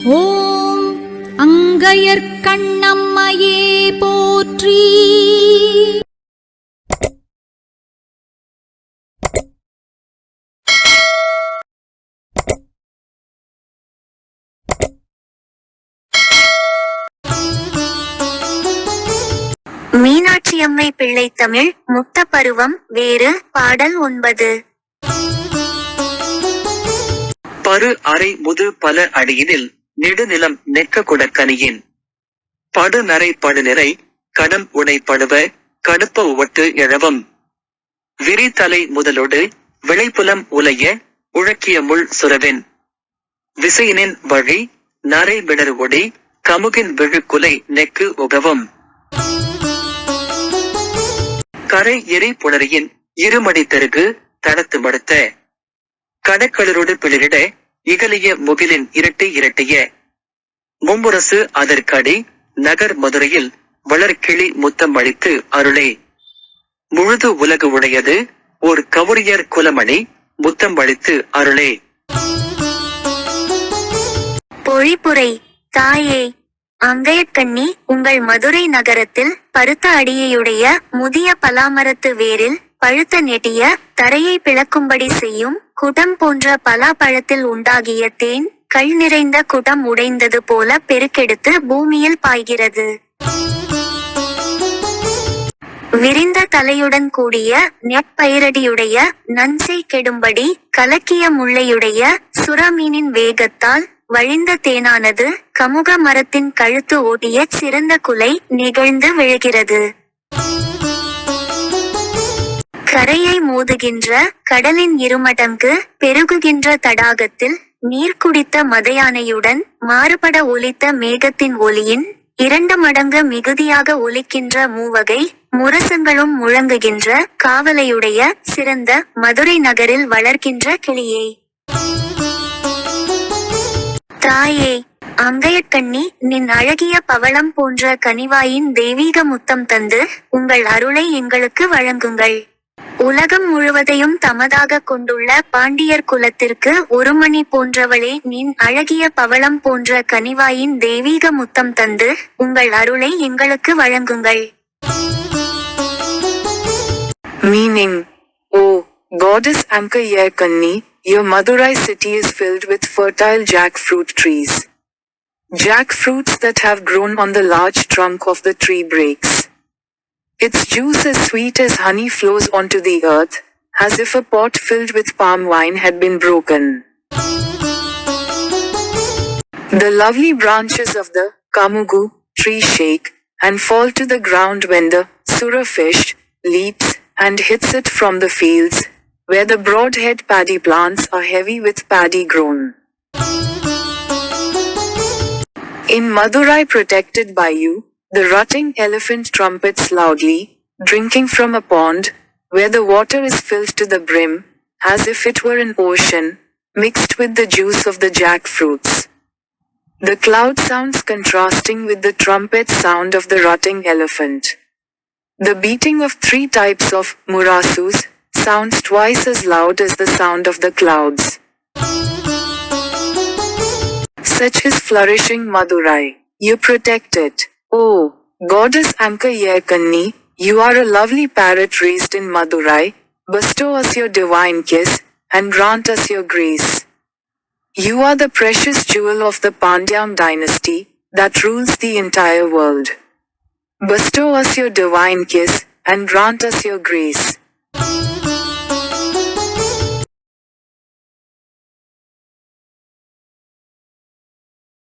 ஓம் அங்கையர்க்கண்ணம்மையே போற்றி. மீனாட்சியம்மை பிள்ளை தமிழ் முத்த பருவம் வேறு பாடல் ஒன்பது. பரு அறை முது பல அடியினில் நெடுநிலம் நெக்க குடக்கனியின் படுநரை படுநிறை கடம் உடைப்படுவ படுவ கடுப்ப உவட்டு எழவும். விரிதலை முதலோடு விளைப்புலம் உலைய உழக்கிய முள் சுரவின். விசையினின் வழி நரை விடர் ஒடி கமுகின் விழுக்குலை நெக்கு உகவும். கரை எரி புணரியின் இருமடி தெருகு தடத்து மடுத்த. கடக்களரோடு பிளிரிட இகலிய முகிலின் இரட்டை இரட்டிய. மும்முரசு அதற்கடி நகர் மதுரையில் வளர்கிளி முத்தம் அளித்து அருளே. முழுது உலகு உடையது ஓர் கவுரியர் குலமணி முத்தம் அளித்து அருளே. பொழிப்புரை தாயே அங்கையக்கண்ணி உங்கள் மதுரை நகரத்தில் பருத்த அடியையுடைய முதிய பலாமரத்து வேரில் பழுத்த நெட்டிய தரையை பிளக்கும்படி செய்யும் குடம் போன்ற பலாப்பழத்தில் உண்டாகிய தேன் கள் நிறைந்த குடம் உடைந்தது போல பெருக்கெடுத்து பூமியில் பாய்கிறது. விரிந்த தலையுடன் கூடிய நெற்பயிரடியுடைய நன்சை கெடும்படி கலக்கிய முள்ளையுடைய சுறாமீனின் வேகத்தால் வழிந்த தேனானது கமுக மரத்தின் கழுத்து ஓட்டிய சிறந்த குலை நிகழ்ந்து விழுகிறது. கரையை மோதுகின்ற கடலின் இருமடங்கு பெருகுகின்ற தடாகத்தில் நீர் குடித்த மதையானையுடன் மாறுபட ஒலித்த மேகத்தின் ஒலியின் இரண்டு மடங்கு மிகுதியாக ஒலிக்கின்ற மூவகை முரசங்களும் முழங்குகின்ற காவலையுடைய சிறந்த மதுரை நகரில் வளர்கின்ற கிளியே. தாயே அங்கையக்கண்ணி நின் அழகிய பவளம் போன்ற கனிவாயின் தெய்வீக முத்தம் தந்து உங்கள் அருளை எங்களுக்கு வழங்குங்கள். உலகம் முழுவதையும் தமதாக கொண்டுள்ள பாண்டியர் குலத்திற்கு ஒருமணி போன்றவளே நின் அழகிய பவளம் போன்ற கனிவாயின் தெய்வீக முத்தம் தந்து உங்கள் அருளை எங்களுக்கு வழங்குங்கள் மீனிங் ஓ காடஸ் அங்க ஏர் கன்னி Your Madurai city is filled with fertile jackfruit trees. Jackfruits that have grown on the large trunk of the tree breaks. Its juice as sweet as honey flows onto the earth, as if a pot filled with palm wine had been broken. The lovely branches of the Kamugu tree shake and fall to the ground when the Sura fish leaps and hits it from the fields, where the broadhead paddy plants are heavy with paddy grown. In Madurai protected by you, the rutting elephant trumpets loudly, drinking from a pond, where the water is filled to the brim, as if it were an ocean, mixed with the juice of the jackfruits. The cloud sounds contrasting with the trumpet sound of the rutting elephant. The beating of three types of murasus sounds twice as loud as the sound of the clouds. Such is flourishing Madurai. You protect it. Oh, goddess Anka you are a lovely parrot raised in Madurai. Bestow us your divine kiss and grant us your grace. You are the precious jewel of the Pandyam dynasty that rules the entire world. Bestow us your divine kiss and grant us your grace.